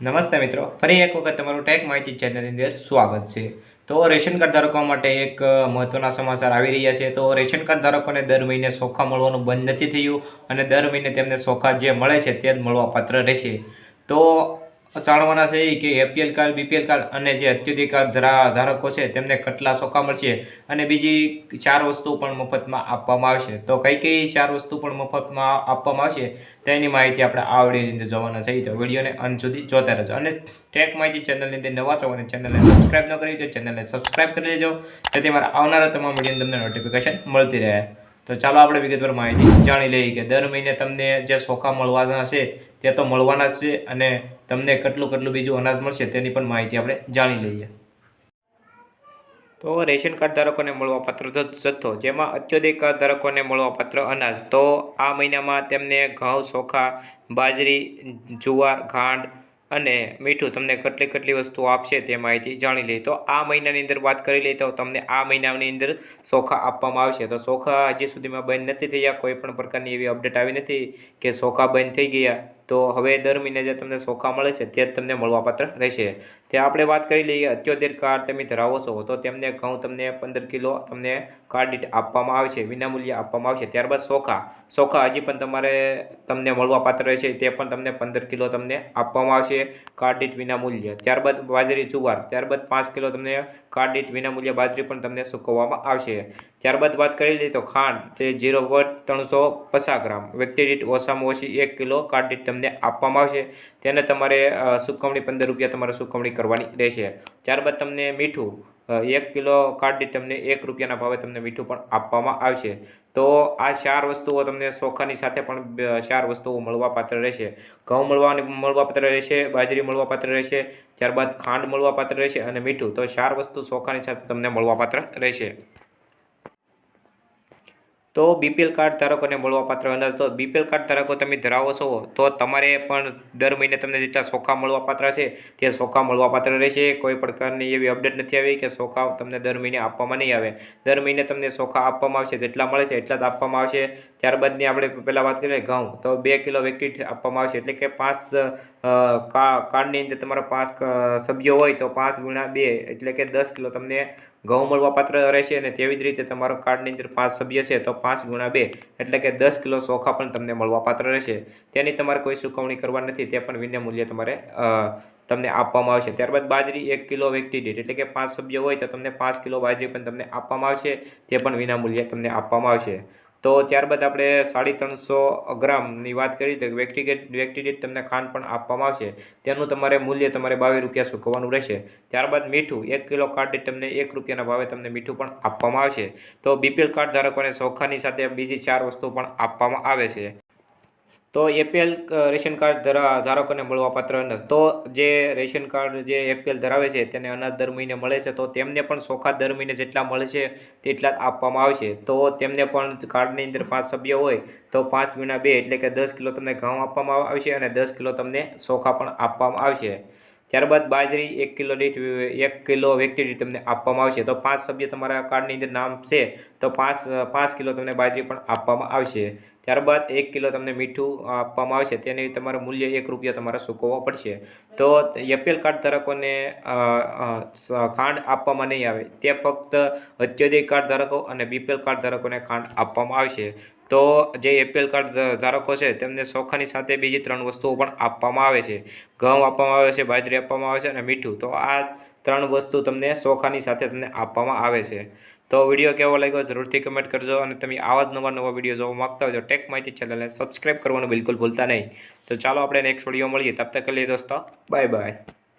નમસ્તે મિત્રો, ફરી એક વખત તમારું ટેક માહિતી ચેનલની અંદર સ્વાગત છે. તો રેશન કાર્ડ ધારકો માટે એક મહત્ત્વના સમાચાર આવી રહ્યા છે. તો રેશન કાર્ડ ધારકોને દર મહિને સોખા મળવાનું બંધ નથી થયું અને દર મહિને તેમને સોખા જે મળે છે તે જ મળવાપાત્ર રહેશે. તો જાણવાના છે કે એપીએલ કાર્ડ, બીપીએલ કાર્ડ અને જે અત્યધિક કાર્ડ ધરા ધારકો છે તેમને કેટલા સોખા મળશે અને બીજી ચાર વસ્તુ પણ મફતમાં આપવામાં આવશે. તો કઈ કઈ ચાર વસ્તુ પણ મફતમાં આપવામાં આવશે તેની માહિતી આપણે આ વિડીયોની અંદર જોવાના છે. તો વિડીયોને અંત સુધી જોતા રહેજો અને ટેક માહિતી ચેનલની અંદર નવા છો અને ચેનલને સબસ્ક્રાઇબ ન કરી તો ચેનલને સબસ્ક્રાઇબ કરી લેજો જેથી મારા આવનારા તમામ વીડિયો તમને નોટિફિકેશન મળતી રહે. તો ચાલો આપણે વિગતવાર માહિતી જાણી લઈએ કે દર મહિને તમને જે સોખા મળવાના છે, તે તો મળવાના જ છે અને તમને કેટલું કેટલું બીજું અનાજ મળશે તેની પણ માહિતી આપણે જાણી લઈએ. તો રેશન કાર્ડ ધારકોને મળવાપાત્ર જથ્થો, જેમાં અત્યધિક ધારકોને મળવાપાત્ર અનાજ. તો આ મહિનામાં તેમને ઘઉં ચોખા બાજરી, જુવાર, ખાંડ અને મીઠું તમને કેટલી કેટલી વસ્તુઓ આપશે તે માહિતી જાણી લઈએ તો આ મહિનાની અંદર વાત કરી લઈએ તો તમને આ મહિનાની અંદર સોખા આપવામાં આવશે. તો સોખા હજી સુધીમાં બંધ નથી થયા. કોઈ પણ પ્રકારની એવી અપડેટ આવી નથી કે સોખા બંધ થઈ ગયા. તો હવે દર મહિને જે તમને ચોખા મળે છે તે જ તમને મળવાપાત્ર રહેશે. તે આપણે વાત કરી લઈએ અત્યોતેર કાર્ડ તમે ધરાવો છો, તો તેમને ઘઉં તમને પંદર કિલો તમને કાર્ડ દીઠ આપવામાં આવશે વિનામૂલ્યે આપવામાં આવશે ત્યારબાદ ચોખા ચોખા હજી પણ તમારે તમને મળવાપાત્ર રહેશે તે પણ તમને પંદર કિલો તમને આપવામાં આવશે કાર્ડ દીઠ વિનામૂલ્ય. ત્યારબાદ બાજરી જુવાર, ત્યારબાદ પાંચ કિલો તમને કાર્ડ દીઠ વિનામૂલ્ય બાજરી પણ તમને સૂકવવામાં આવશે. ત્યારબાદ વાત કરી લઈએ તો ખાંડ તે ઝીરો પોઈન્ટ ત્રણસો પચાસ ગ્રામ. વ્યક્તિ દીઠ ઓછામાં ઓછી એક કિલો કાર્ડ દીઠ તમને આપવામાં આવશે. તેને તમારે સુકવણી પંદર રૂપિયા તમારે સુકવણી કરવાની રહેશે. ત્યારબાદ તમને મીઠું એક કિલો કાર્ડ દીઠ તમને એક રૂપિયાના ભાવે તમને મીઠું પણ આપવામાં આવશે. તો આ ચાર વસ્તુઓ તમને ચોખાની સાથે પણ ચાર વસ્તુઓ મળવાપાત્ર રહેશે. ઘઉં મળવાની, મળવાપાત્ર રહેશે, બાજરી મળવાપાત્ર રહેશે, ત્યારબાદ ખાંડ મળવાપાત્ર રહેશે અને મીઠું. તો ચાર વસ્તુ ચોખાની સાથે તમને મળવાપાત્ર રહેશે. તો બીપીએલ કાર્ડ ધારકોને મળવાપાત્ર અંદાજ. તો બીપીએલ કાર્ડ ધારકો તમે ધરાવો છો, તો તમારે પણ દર મહિને તમને જેટલા સોખા મળવાપાત્ર છે તે સોખા મળવાપાત્ર રહેશે. કોઈ પ્રકારની એવી અપડેટ નથી આવી કે સોખા તમને દર મહિને આપવામાં નહીં આવે. દર મહિને તમને સોખા આપવામાં આવશે, જેટલા મળે છે એટલા જ આપવામાં આવશે. ત્યારબાદની આપણે પહેલાં વાત કરીએ ઘઉં, તો બે કિલો વ્યક્તિ આપવામાં આવશે. એટલે કે પાંચ કાર્ડની અંદર તમારા પાંચ સભ્યો હોય તો પાંચ ગુણ્યા બે, એટલે કે દસ કિલો તમને ઘઉં મળવાપાત્ર રહેશે અને તેવી જ રીતે તમારો કાર્ડની અંદર પાંચ સભ્ય છે, તો પાંચ ગુણા બે એટલે કે દસ કિલો ચોખા પણ તમને મળવાપાત્ર રહેશે તેની તમારે કોઈ ચૂકવણી કરવા નથી, તે પણ વિના મૂલ્યે તમારે તમને આપવામાં આવશે. ત્યારબાદ બાજરી એક કિલો વ્યક્તિ દીઠ એટલે કે પાંચ સભ્ય હોય તો તમને પાંચ કિલો બાજરી પણ તમને આપવામાં આવશે, તે પણ વિના મૂલ્યે તમને આપવામાં આવશે. તો ત્યારબાદ આપણે સાડી ત્રણસો ગ્રામની વાત કરી તો વ્યક્તિગત વ્યક્તિગત તમને ખાંડ પણ આપવામાં આવશે. તેનું તમારે મૂલ્ય તમારે બાવીસ રૂપિયા ચૂકવવાનું રહેશે. ત્યારબાદ મીઠું, એક કિલો કાર્ડ દીઠ તમને એક રૂપિયાના ભાવે તમને મીઠું પણ આપવામાં આવશે. તો બીપીએલ કાર્ડ ધારકોને ચોખાની સાથે બીજી ચાર વસ્તુ પણ આપવામાં આવે છે. તો એપીએલ રેશન કાર્ડ ધરા, ધારકોને મળવાપાત્ર અનાજ તો જે રેશન કાર્ડ જે એપીએલ ધરાવે છે, તેને અનાજ દર મહિને મળે છે, તો તેમને પણ સોખા દર મહિને જેટલા મળે છે, તેટલા આપવામાં આવશે. તો તેમને પણ કાર્ડની અંદર પાંચ સભ્ય હોય, તો પાંચ ગુણ્યા બે એટલે કે દસ કિલો તમને ઘઉં આપવામાં આવશે અને દસ કિલો તમને સોખા પણ આપવામાં આવશે. ત્યારબાદ બાજરી એક કિલો દીઠ એક કિલો વ્યક્તિ દીઠ તમને આપવામાં આવશે. તો પાંચ સભ્ય તમારા કાર્ડની અંદર નામ છે, તો પાંચ પાંચ કિલો તમને બાજરી પણ આપવામાં આવશે. ત્યારબાદ એક કિલો તમને મીઠું આપવામાં આવશે. તેને તમારું મૂલ્ય એક રૂપિયા તમારે ચૂકવવો પડશે. તો એપીએલ કાર્ડ ધારકોને ખાંડ આપવામાં નહીં આવે. તે ફક્ત અત્યધિક કાર્ડ ધારકો અને બીપીએલ કાર્ડ ધારકોને ખાંડ આપવામાં આવશે. તો જે એપીએલ કાર્ડ ધારકો છે, તેમને ચોખાની સાથે બીજી ત્રણ વસ્તુઓ પણ આપવામાં આવે છે. ઘઉં આપવામાં આવે છે, બાજરી આપવામાં આવે છે અને મીઠું. તો આ ત્રણ વસ્તુ તમને સોખાની સાથે તમને આપવામાં આવે છે. તો વીડિયો કેવો લાગ્યો જરૂરથી કમેન્ટ કરજો અને તમે આવા જ નવા નવા વીડિયો જોવા માગતા હોય તો ટેક માહિતી ચેનલને સબસ્ક્રાઈબ કરવાનું બિલકુલ ભૂલતા નહીં. તો ચાલો આપણે નેક્સ્ટ વીડિયો મળીએ. તબ તક લઈએ દોસ્તો. Bye bye